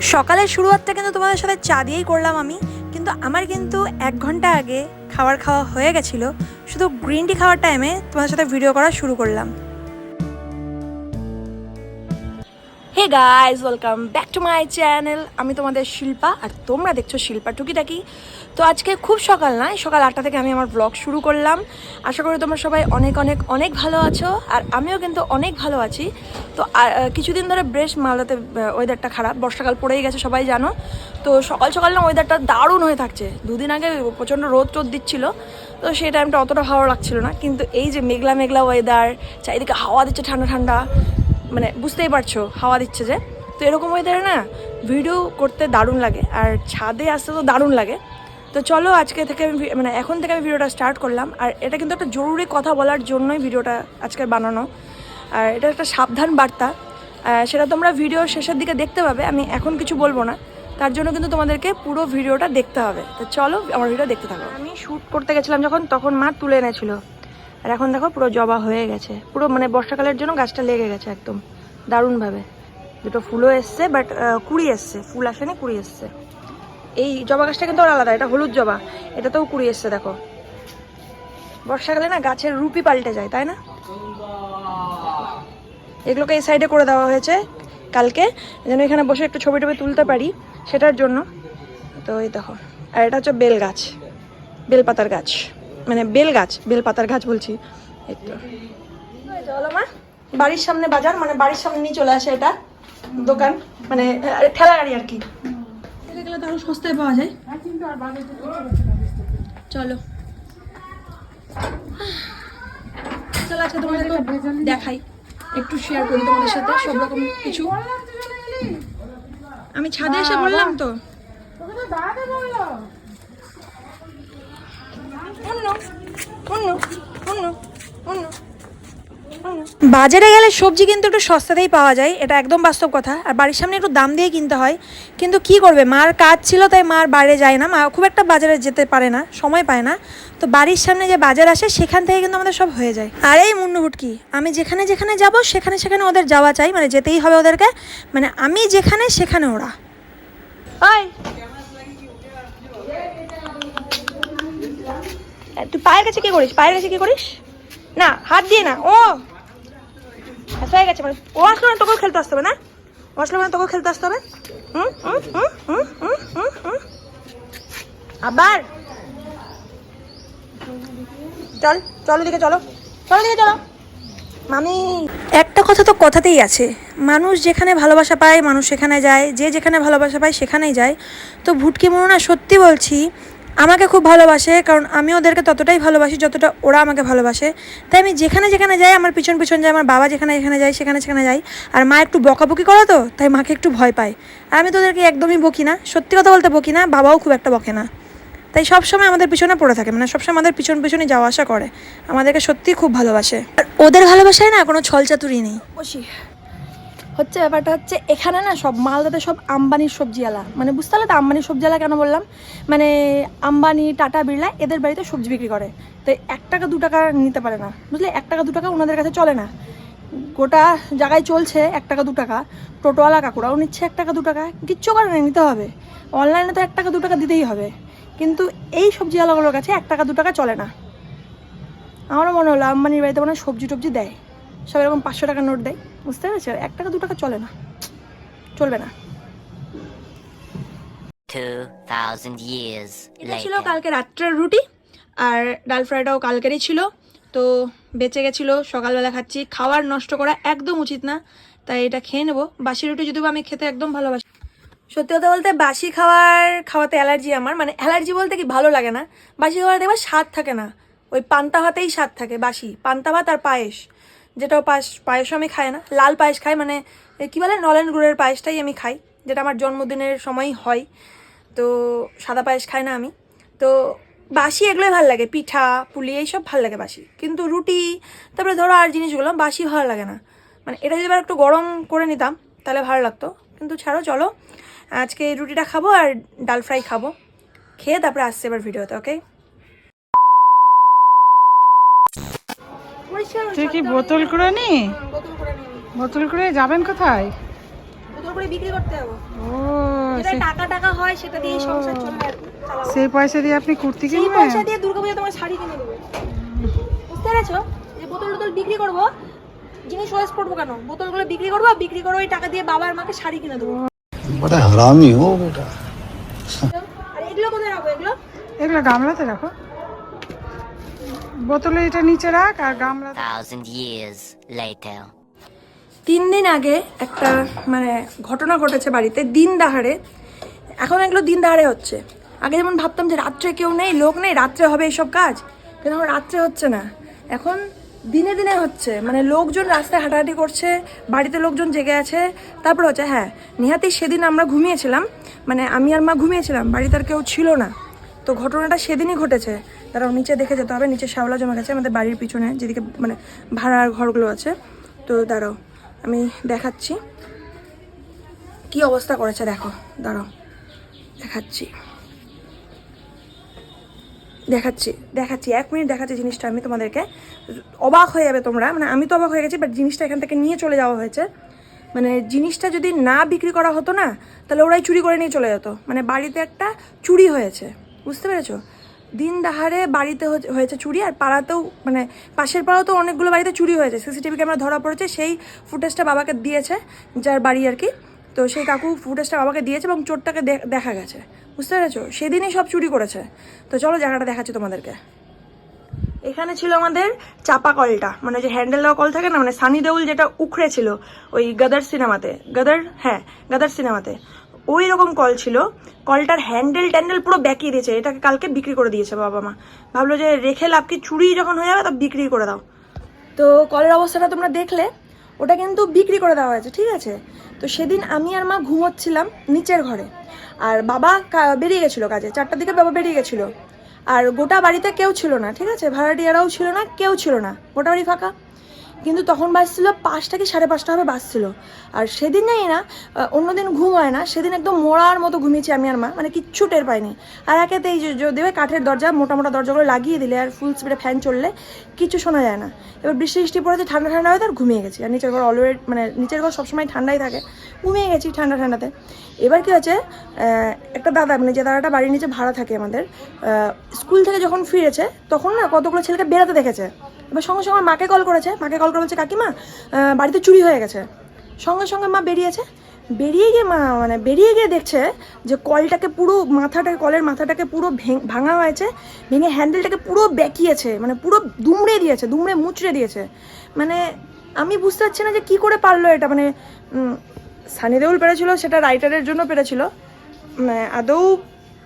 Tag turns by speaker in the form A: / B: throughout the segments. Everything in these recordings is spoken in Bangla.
A: সকালের শুরুয়াতটা কিন্তু তোমাদের সাথে চা দিয়েই করলাম আমি, কিন্তু আমার কিন্তু এক ঘণ্টা আগে খাবার খাওয়া হয়ে গেছিল। শুধু গ্রিন টি খাওয়ার টাইমে তোমাদের সাথে ভিডিও করা শুরু করলাম। Hey guys welcome back to my channel আমি তোমাদের শিল্পা, আর তোমরা দেখছ শিল্পা টুকিটাকি। তো আজকে খুব সকাল নয় সকাল আটটা থেকে আমি আমার ব্লগ শুরু করলাম। আশা করি তোমরা সবাই অনেক অনেক অনেক ভালো আছো, আর আমিও কিন্তু অনেক ভালো আছি। তো কিছুদিন ধরে বেশ মালদাতে ওয়েদারটা খারাপ, বর্ষাকাল পড়েই গেছে, সবাই জানো। তো সকাল সকাল না ওয়েদারটা দারুণ হয়ে থাকছে। দুদিন আগে প্রচণ্ড রোদ টোদ দিচ্ছিল, তো সেই টাইমটা অতটা ভালো লাগছিল না। কিন্তু এই যে মেঘলা মেঘলা ওয়েদার চারিদিকে হাওয়া দিচ্ছে ঠান্ডা ঠান্ডা মানে বুঝতেই পারছ হাওয়া দিচ্ছে যে। তো এরকম ওয়েদারে না ভিডিও করতে দারুণ লাগে, আর ছাদে আসতে তো দারুণ লাগে। তো চলো আজকে থেকে আমি মানে এখন থেকে আমি ভিডিওটা স্টার্ট করলাম। আর এটা কিন্তু একটা জরুরি কথা বলার জন্যই ভিডিওটা আজকে বানানো। আর এটা একটা সাবধান বার্তা। সেটা তোমরা ভিডিও শেষের দিকে দেখতে পাবে। আমি এখন কিছু বলব না। তার জন্য কিন্তু তোমাদেরকে পুরো ভিডিওটা দেখতে হবে। তো চলো আমার ভিডিও দেখতে থাকো। আমি শ্যুট করতে গেছিলাম যখন, তখন মা তুলে এনেছিল। আর এখন দেখো পুরো জবা হয়ে গেছে। পুরো মানে বর্ষাকালের জন্য গাছটা লেগে গেছে একদম। দারুণভাবে। দুটো ফুলও এসছে বাট কুড়ি এসছে। ফুল আসেনি, কুড়ি এসছে। এই জবা গাছটা কিন্তু আলাদা, এটা হলুদ জবা। এটাতেও কুড়ি এসছে, দেখো। বর্ষাকালে না গাছের রুপি পাল্টে যায়, তাই না? এগুলোকে এই সাইডে করে দেওয়া হয়েছে কালকে। যেন এখানে বসে একটু ছবি টবি তুলতে পারি সেটার জন্য। তো এই দেখো, আর এটা হচ্ছে বেল গাছ বেলপাতার গাছ। মানে বেল গাছ বেলপাতার গাছ বলছি। এই বাড়ির সামনে বাজার মানে বাড়ির সামনে নিয়ে চলে আসে এটা দোকান মানে ঠেলা গাড়ি আর কি। গেলে তো আরও সস্তায় পাওয়া যায়। চলো। চলো আজকে তোমাদের দেখাই। একটু শেয়ার করি তোমাদের সাথে সব রকম কিছু। আমি ছাদে এসে বললাম তো। অন্য অন্য অন্য অন্য। বাজারে গেলে সবজি কিন্তু একটু সস্তাতেই পাওয়া যায়, এটা একদম বাস্তব কথা। আর বাড়ির সামনে একটু দাম দিয়ে কিনতে হয়, কিন্তু কি করবে? মার কাজ ছিল তাই মার বাইরে যায় না, মা খুব একটা বাজারে যেতে পারে না, সময় পায় না। তো বাড়ির সামনে যে বাজার আসে, সেখান থেকে কিন্তু আমাদের সব হয়ে যায়। আর এই মুন্নু হুটকি আমি যেখানে যেখানে যাব, সেখানে সেখানে ওদের যাওয়া চাই মানে যেতেই হবে ওদেরকে মানে আমি যেখানে সেখানে ওরা। তুই পায়ের কাছে কি করিস? পায়ের কাছে কি করিস? না, হাত দিয়ে না, ও! হয়ে গেছে মানে ও আসলো না তোকেও খেলতে আসতে হবে, না? ও আসলো না তোকেও খেলতে আসতে হবে? আবার। চল, চলো দিকে চলো। চলো দিকে চলো। মামি। একটা কথা তো কথাতেই আছে। মানুষ যেখানে ভালোবাসা পায় মানুষ সেখানে যায়। যে যেখানে ভালোবাসা পায় সেখানেই যায়। তো ভুটকি মনে না সত্যি বলছি আমাকে খুব ভালোবাসে, কারণ আমি ওদেরকে ততটাই ভালোবাসি যতটা ওরা আমাকে ভালোবাসে। তাই আমি যেখানে যেখানে যাই, আমার পিছন পিছন যাই আমার বাবা যেখানে যেখানে যায়, সেখানে সেখানে যাই। আর মা একটু বকাবকি করো তো, তাই মাকে একটু ভয় পায়। আর আমি তো ওদেরকে একদমই বকি না, সত্যি কথা বলতে বকি না, বাবাও খুব একটা বকে না। তাই সবসময় আমাদের পিছনে পড়ে থাকে মানে সবসময় আমাদের পিছন পিছনে যাওয়া আসা করে। আমাদেরকে সত্যিই খুব ভালোবাসে। আর ওদের ভালোবাসায় না কোনো ছলচাতুরি নেই। হচ্ছে ব্যাপারটা হচ্ছে এখানে না সব মালদাতে সব আম্বানির সবজিওয়ালা। মানে বুঝতে পারলে তো আম্বানির সবজিওয়ালা কেন বললাম? মানে আম্বানি, টাটা, বিড়লা এদের বাড়িতে সবজি বিক্রি করে। তো এক টাকা, দু টাকা নিতে পারে না। বুঝলে? এক টাকা, দু টাকা ওনাদের কাছে চলে না। গোটা জায়গায় চলছে এক টাকা, দু টাকা। টোটোওয়ালা কাকুরাও নিচ্ছে এক টাকা, দু টাকা। কিচ্ছু করে না, নিতে হবে। অনলাইনে তো এক টাকা, দু টাকা দিতেই হবে। কিন্তু এই সবজিওয়ালাগুলোর কাছে এক টাকা, দু টাকা চলে না। আমারও মনে হলো আম্বানির বাড়িতে মনে সবজি টবজি দেয়। সব এরকম পাঁচশো টাকা নোট দেয় বুঝতে পেরেছ? এক টাকা দু টাকা চলে না। চলবে না।
B: 2000 years
A: ছিল কালকে রাত্রের রুটি আর ডাল ফ্রাইটাও কালকেরই ছিল। তো বেঁচে গেছিল সকালবেলা খাচ্ছি। খাওয়ার নষ্ট করা একদম উচিত না তাই এটা খেয়ে নেব। বাসি রুটি যদিও বা আমি খেতে একদম ভালোবাসি। সত্যি কথা বলতে বাসি খাওয়ার খাওয়াতে অ্যালার্জি আমার। মানে অ্যালার্জি বলতে কি ভালো লাগে না। বাসি খাওয়ার দেখবে স্বাদ থাকে না। ওই পান্তা ভাতেই স্বাদ থাকে বাসি। পান্তা ভাত আর পায়েস। যেটাও পায়েস পায়েসও আমি খাই না। লাল পায়েস খাই মানে কী বলে, নলেন গুড়ের পায়েসটাই আমি খাই, যেটা আমার জন্মদিনের সময় হয়। তো সাদা পায়েস খাই না আমি। তো বাসি এগুলোই ভালো লাগে, পিঠা, পুলি, এইসব ভালো লাগে বাসি। কিন্তু রুটি, তারপরে ধরো আর জিনিসগুলো, বাসি ভালো লাগে না। মানে এটা যদি এবার একটু গরম করে নিতাম, তাহলে ভালো লাগতো। কিন্তু ছাড়ো, চলো, আজকে রুটিটা খাব আর ডাল ফ্রাই খাব। খেয়ে তারপরে আসছে এবার ভিডিওতে, ওকে?
C: তুই কি বোতল করে নি
A: হ্যাঁ,
C: বোতল করে যাবেন কোথায়?
A: বোতল করে বিক্রি করতে
C: ও
A: টাকা টাকা হয় সেটা
C: সেই পয়সা দিয়ে আপনি কুর্তি
A: পয়সা দিয়ে শাড়ি কিনে বুঝতে পেরেছ? বোতল বিক্রি জিনিস কেন? বোতলগুলো বিক্রি করব বিক্রি ওই টাকা দিয়ে শাড়ি কিনে দেবো। এগুলো কোথায় এগুলো?
C: এগুলো গামলাতে রাখো। বোতলে এটা নিচে রাখ আর গামলা
B: Thousand years later.
A: তিন দিন আগে একটা মানে ঘটনা ঘটেছে বাড়িতে দিন দাহারে এখন এগুলো দিন দাহারে হচ্ছে। আগে যেমন ভাবতাম যে রাত্রে কেউ নেই লোক নেই রাত্রে হবে এইসব কাজ। কিন্তু এখন রাত্রে হচ্ছে না। এখন দিনে দিনে হচ্ছে। মানে লোকজন রাস্তায় হাঁটাহাঁটি করছে বাড়িতে লোকজন জেগে আছে। তারপর হচ্ছে হ্যাঁ নিহাতি সেদিন আমরা ঘুমিয়েছিলাম। মানে আমি আর মা ঘুমিয়েছিলাম বাড়িতে আর কেউ ছিল না। তো ঘটনাটা সেদিনই ঘটেছে। তারাও নিচে দেখে যেতে হবে, নিচে শ্যাওলা জমা গেছে, আমাদের বাড়ির পিছনে, যেদিকে মানে ভাড়ার ঘরগুলো আছে। তো দাঁড়াও, আমি দেখাচ্ছি। কি অবস্থা করেছে দেখো, দাঁড়াও, দেখাচ্ছি। দেখাচ্ছি দেখাচ্ছি, এক মিনিট দেখাচ্ছি জিনিসটা আমি তোমাদেরকে। অবাক হয়ে যাবে তোমরা মানে আমি তো অবাক হয়ে গেছি বাট জিনিসটা এখান থেকে নিয়ে চলে যাওয়া হয়েছে। মানে জিনিসটা যদি না বিক্রি করা হতো না, তাহলে ওরাই চুরি করে নিয়ে চলে যেত। মানে বাড়িতে একটা চুরি হয়েছে। বুঝতে পেরেছ? দিন দাহারে বাড়িতে হয়েছে চুরি আর পাড়াতেও মানে পাশের পাড়াও তো অনেকগুলো বাড়িতে চুরি হয়েছে। সিসিটিভি ক্যামেরা ধরা পড়েছে, সেই ফুটেজটা বাবাকে দিয়েছে, যার বাড়ি আর কি। তো সেই কাকু ফুটেজটা বাবাকে দিয়েছে এবং চোরটাকে দেখা গেছে। বুঝতে পেরেছ? সেদিনই সব চুরি করেছে। তো চলো জায়গাটা দেখাচ্ছি তোমাদেরকে। এখানে ছিল আমাদের চাপা কলটা মানে যে হ্যান্ডেল দেওয়া কল থাকে না মানে সানি দেউল যেটা উখড়ে ছিল, ওই গাদার সিনেমাতে। গাদার হ্যাঁ গাদার সিনেমাতে। ওই রকম কল ছিল। কলটার হ্যান্ডেল ট্যান্ডেল পুরো ব্যাকিয়ে দিয়েছে। এটাকে কালকে বিক্রি করে দিয়েছে বাবা মা। ভাবলো যে রেখে লাভ কি? চুরি যখন হয়ে যাবে তা বিক্রি করে দাও। তো কলের অবস্থাটা তোমরা দেখলে, ওটা কিন্তু বিক্রি করে দেওয়া হয়েছে, ঠিক আছে? তো সেদিন আমি আর মা ঘুমোচ্ছিলাম নিচের ঘরে। আর বাবা বেরিয়ে গেছিল কাজে। চারটার দিকে বাবা বেরিয়ে গেছিল। আর গোটা বাড়িতে কেউ ছিল না, ঠিক আছে? ভাড়াটিয়ারাও ছিল না, কেউ ছিল না। গোটা বাড়ি ফাঁকা। কিন্তু তখন বাজছিল পাঁচটা কি সাড়ে পাঁচটা হবে বাজছিল। আর সেদিন জানি না অন্যদিন ঘুম হয় না, সেদিন একদম মোড়ার মতো ঘুমিয়েছি আমি আর মা মানে কিচ্ছু টের পাইনি। আর একেতে এই যদি কাঠের দরজা, মোটা মোটা দরজাগুলো লাগিয়ে দিলে আর ফুল স্পিডে ফ্যান চললে, কিছু শোনা যায় না। এবার বৃষ্টি বৃষ্টি পড়েছে, ঠান্ডা ঠান্ডা হয়ে আর ঘুমিয়ে গেছি। আর নিচের ঘর অলওয়েড মানে নিচের ঘর সবসময় ঠান্ডাই থাকে। ঘুমিয়ে গেছি ঠান্ডা ঠান্ডাতে। এবার কী হয়েছে একটা দাদা মানে যে দাদাটা বাড়ির নিচে ভাড়া থাকে আমাদের স্কুল থেকে যখন ফিরেছে, তখন না কতগুলো ছেলেকে বেড়াতে দেখেছে। এবার সঙ্গে সঙ্গে মাকে কল করেছে। মাকে কল করে বলছে, কাকিমা বাড়িতে চুরি হয়ে গেছে। সঙ্গে সঙ্গে মা বেরিয়েছে। বেরিয়ে গিয়ে মা মানে বেরিয়ে গিয়ে দেখছে যে কলটাকে পুরো মাথাটাকে কলের মাথাটাকে পুরো ভেঙ- হয়েছে, ভেঙে হ্যান্ডেলটাকে পুরো বেঁকিয়েছে মানে পুরো দুমড়ে দিয়েছে, দুমড়ে মুচড়ে দিয়েছে। মানে আমি বুঝতে পারছি না যে কি করে পারল এটা মানে সানি দেউল পেরেছিল, সেটা রাইটারের জন্য পেরেছিল। মানে আদৌ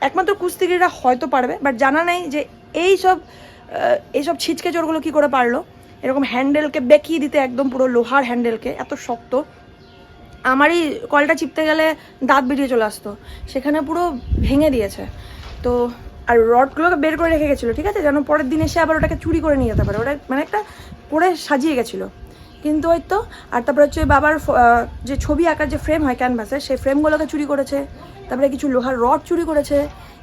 A: একমাত্র কুস্তিগিররা হয়তো পারবে বাট জানা নেই যে এই সব এইসব ছিচকে চোরগুলো কি করে পারল? এরকম হ্যান্ডেলকে বেঁকিয়ে দিতে একদম পুরো লোহার হ্যান্ডেলকে এত শক্ত। আমারই কলটা চিপতে গেলে দাঁত বেরিয়ে চলে আসতো। সেখানে পুরো ভেঙে দিয়েছে। তো, আর রডগুলোকে বের করে রেখে গেছিল, ঠিক আছে? যেন পরের দিন এসে আবার ওটাকে চুরি করে নিয়ে যেতে পারে। ওটা মানে একটা করে সাজিয়ে গেছিল। কিন্তু ওই তো, আর তারপরে হচ্ছে বাবার যে ছবি আঁকার যে ফ্রেম হয় ক্যানভাসে সেই ফ্রেমগুলোকে চুরি করেছে। তারপরে কিছু লোহার রড চুরি করেছে।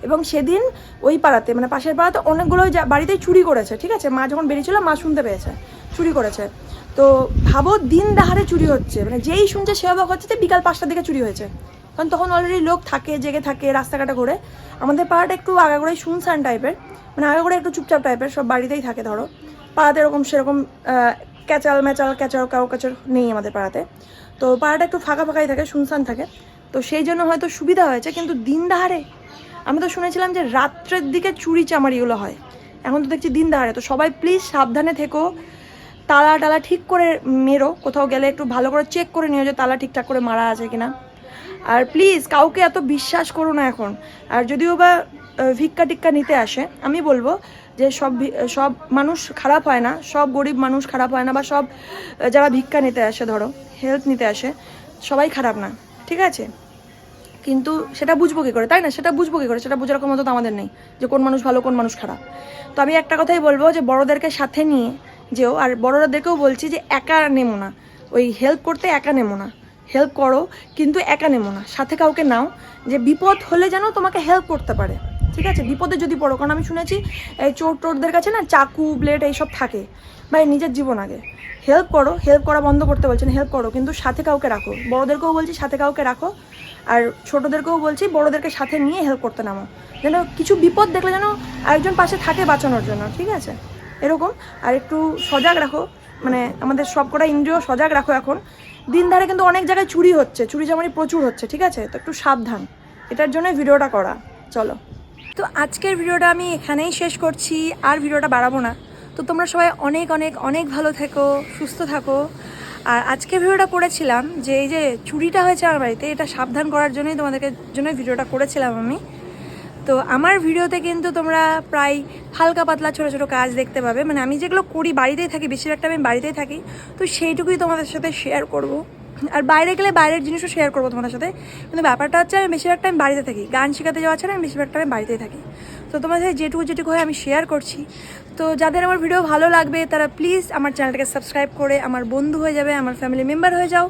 A: এবং সেদিন ওই পাড়াতে মানে পাশের পাড়াতে অনেকগুলো বাড়িতেই চুরি করেছে, ঠিক আছে? মা যখন বেরিয়েছিল, মা শুনতে পেয়েছে, চুরি করেছে। তো ভাবো দিন দাহারে চুরি হচ্ছে মানে যেই শুনছে সে অবাক হচ্ছে যে বিকাল পাঁচটার দিকে চুরি হয়েছে। কারণ তখন অলরেডি লোক থাকে, জেগে থাকে, রাস্তাঘাটে ঘুরে। আমাদের পাড়াটা একটু আগা আগাগোড়াই শুনশান টাইপের মানে আগাগোড়া একটু চুপচাপ টাইপের সব বাড়িতেই থাকে ধরো। পাড়াতে এরকম সেরকম ক্যাচাল ম্যাচাল, ক্যাচাল, কাউ ক্যাচার নেই আমাদের পাড়াতে। তো পাড়াটা একটু ফাঁকা ফাঁকাই থাকে, শুনশান থাকে। তো সেই জন্য হয়তো সুবিধা হয়েছে, কিন্তু দিন দাহারে আমি তো শুনেছিলাম যে রাত্রের দিকে চুরি চামারিগুলো হয়। এখন তো দেখছি দিন দাহারে তো সবাই প্লিজ সাবধানে থেকো, তালা টালা ঠিক করে মেরো। কোথাও গেলে একটু ভালো করে চেক করে নিও যে তালা ঠিকঠাক করে মারা আছে কিনা। আর প্লিজ কাউকে এত বিশ্বাস করো না এখন। আর যদিও বা ভিক্ষা টিক্কা নিতে আসে। আমি বলব যে সব সব মানুষ খারাপ হয় না, সব গরিব মানুষ খারাপ হয় না বা সব, যারা ভিক্ষা নিতে আসে ধরো হেল্প নিতে আসে, সবাই খারাপ না, ঠিক আছে? কিন্তু সেটা বুঝব কী করে, তাই না? সেটা বুঝব কী করে? সেটা বোঝার ক্ষমতা তো আমাদের নেই, যে কোন মানুষ ভালো, কোন মানুষ খারাপ। তো আমি একটা কথাই বলব যে বড়োদেরকে সাথে নিয়ে যেও, আর বড়োদেরকেও বলছি যে একা নেমো না। ওই হেল্প করতে একা নেমো না হেল্প করো, কিন্তু একা নেমো না। সাথে কাউকে নাও, যে বিপদ হলে যেন তোমাকে হেল্প করতে পারে। ঠিক আছে? বিপদে যদি পড়ো, কারণ আমি শুনেছি এই চোর টোরদের কাছে না চাকু, ব্লেড এইসব থাকে। ভাই, নিজের জীবন আগে। হেল্প করো, হেল্প করা বন্ধ করতে বলছেন, হেল্প করো, কিন্তু সাথে কাউকে রাখো। বড়োদেরকেও বলছি, সাথে কাউকে রাখো। আর ছোটোদেরকেও বলছি, বড়োদেরকে সাথে নিয়ে হেল্প করতে নামো। যেন কিছু বিপদ দেখলে যেন আরেকজন পাশে থাকে বাঁচানোর জন্য, ঠিক আছে? এরকম। আর একটু সজাগ রাখো মানে আমাদের সবকটা ইন্দ্রিয় সজাগ রাখো এখন। দিন ধারে কিন্তু অনেক জায়গায় চুরি হচ্ছে চুরি চামারি প্রচুর হচ্ছে, ঠিক আছে? তো একটু সাবধান। এটার জন্য ভিডিওটা করা। চলো। তো আজকের ভিডিওটা আমি এখানেই শেষ করছি। আর ভিডিওটা বাড়াবো না। তো তোমরা সবাই অনেক অনেক অনেক ভালো থেকো, সুস্থ থাকো। আর আজকে ভিডিওটা করেছিলাম যে এই যে চুরিটা হয়েছে আমার বাড়িতে, এটা সাবধান করার জন্যই তোমাদেরকে জন্য ভিডিওটা করেছিলাম আমি। তো আমার ভিডিওতে কিন্তু তোমরা প্রায় হালকা পাতলা ছোটো ছোটো কাজ দেখতে পাবে। মানে আমি যেগুলো করি, বাড়িতেই থাকি, বেশিরভাগটা আমি বাড়িতেই থাকি। তো সেইটুকুই তোমাদের সাথে শেয়ার করব। আর বাইরে গেলে বাইরের জিনিসও শেয়ার করব তোমাদের সাথে। কিন্তু ব্যাপারটা হচ্ছে আমি বেশিরভাগটা আমি বাড়িতে থাকি। গান শেখাতে যাওয়া ছাড়া আমি বেশিরভাগটা আমি বাড়িতেই থাকি। তো তোমাদের সাথে যেটুকু যেটুকু হয় আমি শেয়ার করছি। তো যাদের আমার ভিডিও ভালো লাগবে, তারা প্লিজ আমার চ্যানেলটাকে সাবস্ক্রাইব করে আমার বন্ধু হয়ে যাবে, আমার ফ্যামিলি মেম্বার হয়ে যাও।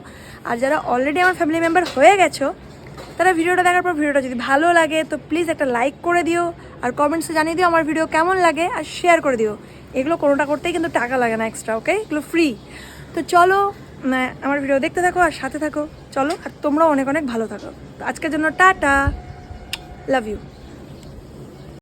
A: আর যারা অলরেডি আমার ফ্যামিলি মেম্বার হয়ে গেছো, তারা ভিডিওটা দেখার পর ভিডিওটা যদি ভালো লাগে, তো প্লিজ একটা লাইক করে দিও। আর কমেন্টসে জানিয়ে দিও আমার ভিডিও কেমন লাগে, আর শেয়ার করে দিও। এগুলো কোনোটা করতেই কিন্তু টাকা লাগে না এক্সট্রা ওকে এগুলো ফ্রি তো চলো আমার ভিডিও দেখতে থাকো আর সাথে থাকো। চলো, আর তোমরাও অনেক অনেক ভালো থাকো। আজকের জন্য টাটা। Love you